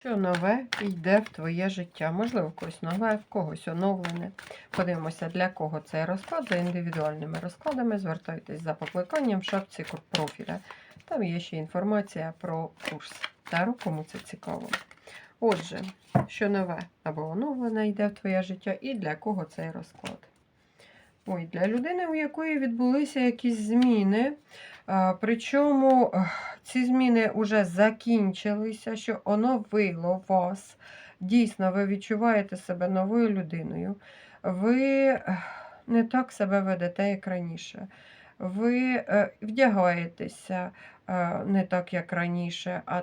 Що нове йде в твоє життя? Можливо, когось нове, в когось оновлене. Подивимося, для кого цей розклад за індивідуальними розкладами. Звертайтесь за покликанням в шапці профіля. Там є ще інформація про курс. Тару, кому це цікаво. Отже, що нове або оновлене йде в твоє життя, і для кого цей розклад? Ой, для людини, у якої відбулися якісь зміни. Причому ці зміни вже закінчилися, що оновило вас. Дійсно, ви відчуваєте себе новою людиною. Ви не так себе ведете, як раніше. Ви е, вдягаєтеся не так, як раніше, а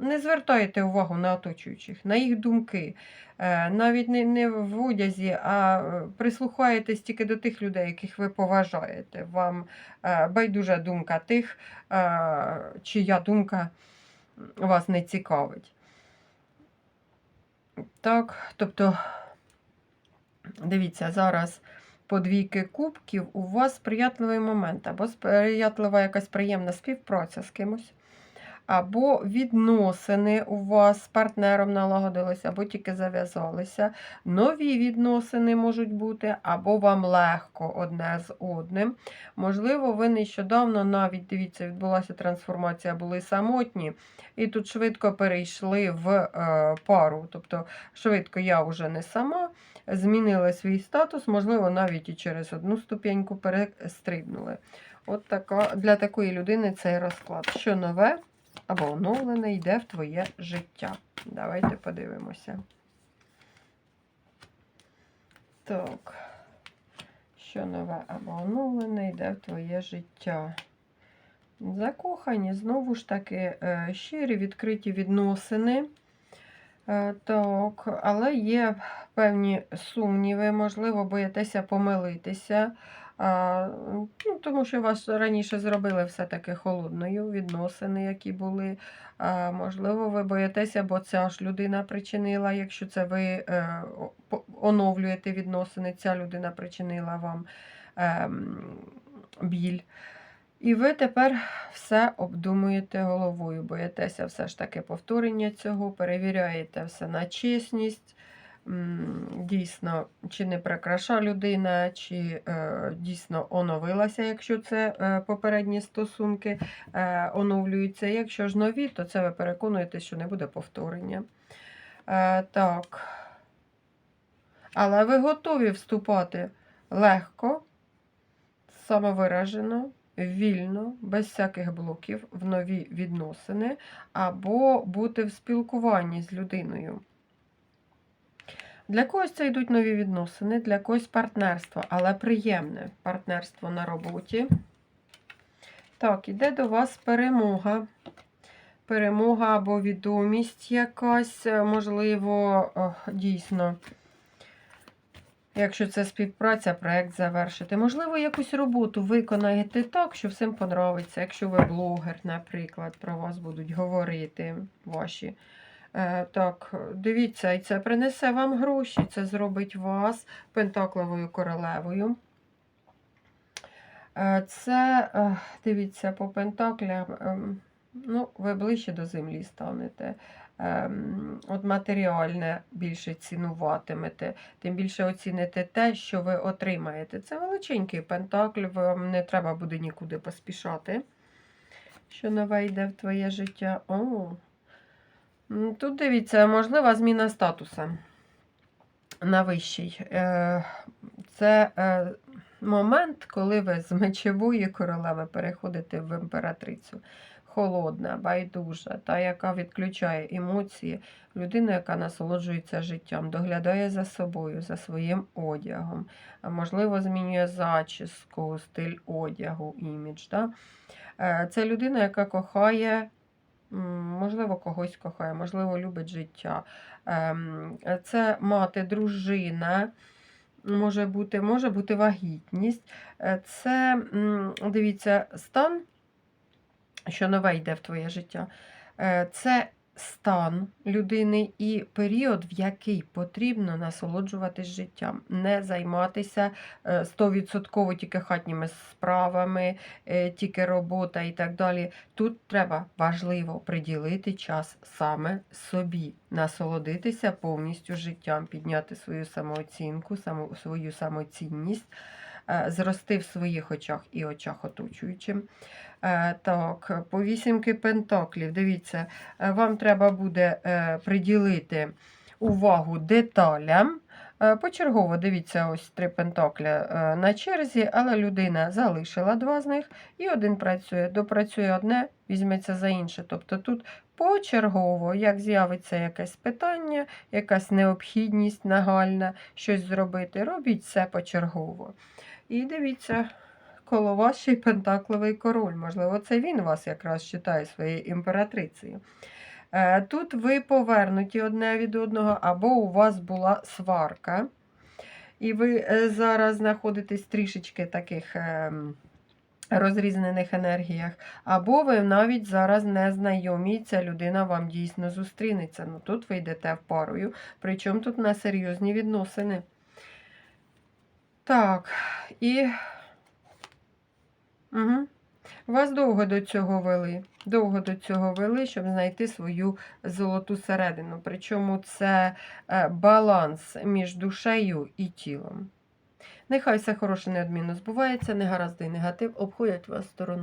не звертаєте увагу на оточуючих, на їх думки. Е, Навіть не, не в одязі, а е, прислухаєтесь тільки до тих людей, яких ви поважаєте. Вам е, байдужа думка тих, е, чия думка вас не цікавить. Так, тобто, дивіться, зараз по двійки кубків у вас сприятливий момент, або сприятлива якась приємна співпраця з кимось, або відносини у вас з партнером налагодилися, або тільки зав'язалися. Нові відносини можуть бути, або вам легко одне з одним. Можливо, ви нещодавно навіть дивіться, відбулася трансформація, були самотні, і тут швидко перейшли в е, пару. Тобто, швидко я вже не сама, змінили свій статус, можливо, навіть і через одну ступеньку перестрибнули. От така, для такої людини цей розклад. Що нове або оновлене йде в твоє життя. Давайте подивимося. Так. Що нове або оновлене йде в твоє життя. Закохані, знову ж таки, е, щирі відкриті відносини. Е, Так, але є певні сумніви, можливо, боїтеся помилитися, ну, тому що вас раніше зробили все-таки холодною відносини, які були. Можливо, ви боїтеся, бо ця ж людина причинила, якщо це ви е, оновлюєте відносини, ця людина причинила вам ем, біль. І ви тепер все обдумуєте головою, боїтеся все ж таки повторення цього, перевіряєте все на чесність, дійсно, чи не прикраша людина, чи е, дійсно оновилася, якщо це е, попередні стосунки е, оновлюються. Якщо ж нові, то це ви переконуєтесь, що не буде повторення. Так. Але ви готові вступати легко, самовиражено вільно, без всяких блоків в нові відносини, або бути в спілкуванні з людиною. Для когось це йдуть нові відносини, для когось партнерство, але приємне партнерство на роботі. Так, іде до вас перемога. Перемога або відомість якась, е, можливо, дійсно. Якщо це співпраця, проєкт завершити. Можливо, якусь роботу виконаєте так, що всім подобається. Якщо ви блогер, наприклад, про вас будуть говорити ваші. Е, так, дивіться, і це принесе вам гроші, це зробить вас пентакловою королевою. Е, це, дивіться, по пентаклям, ем, ну, ви ближче до землі станете. Ем, От матеріальне більше цінуватимете, тим більше оціните те, що ви отримаєте. Це величенький пентакль, вам не треба буде нікуди поспішати. Що нове йде в твоє життя? О, тут дивіться, можлива зміна статусу на вищий. Е, Це е, момент, коли ви з мечової королеви переходите в імператрицю. Холодна, байдужа, та, яка відключає емоції, людина, яка насолоджується життям, доглядає за собою, за своїм одягом, можливо, змінює зачіску, стиль одягу, імідж. Да? Е, Це людина, яка кохає, можливо, когось кохає, можливо, любить життя. Ем, Це мати, дружина. Може бути, може бути вагітність. Е, Це, дивіться, стан, що нове йде в твоє життя. Е, Це стан людини і період, в який потрібно насолоджуватись життям, не займатися е, 100% тільки хатніми справами, е, тільки робота і так далі. Тут треба важливо приділити час саме собі, насолодитися повністю життям, підняти свою самооцінку, свою самоцінність, е, зрости в своїх очах і очах оточуючим. Е, Так, по вісімки пентаклів, дивіться, е, вам треба буде е, приділити увагу деталям. Е, Почергово дивіться, ось три пентакля е, на черзі, але людина залишила два з них і один працює. Допрацює одне, візьметься за інше. Тобто тут почергово, як з'явиться якесь питання, якась необхідність нагальна щось зробити, робіть все почергово. І дивіться, коло вас ще й пентакловий король. Можливо, це він вас якраз читає своєю імператрицею. Е, Тут ви повернуті одне від одного, або у вас була сварка. І ви е, зараз знаходитесь трішечки таких ем, розрізнених енергіях, або ви навіть зараз не знайомі, ця людина вам дійсно зустрінеться. Ну тут ви йдете в парою, причому тут на серйозні відносини. Так, і. Угу. Вас довго до цього вели. Довго до цього вели, щоб знайти свою золоту середину. Причому це е, баланс між душею і тілом. Нехай все хороше неодмінно збувається, негаразди і негатив обходять вас стороною.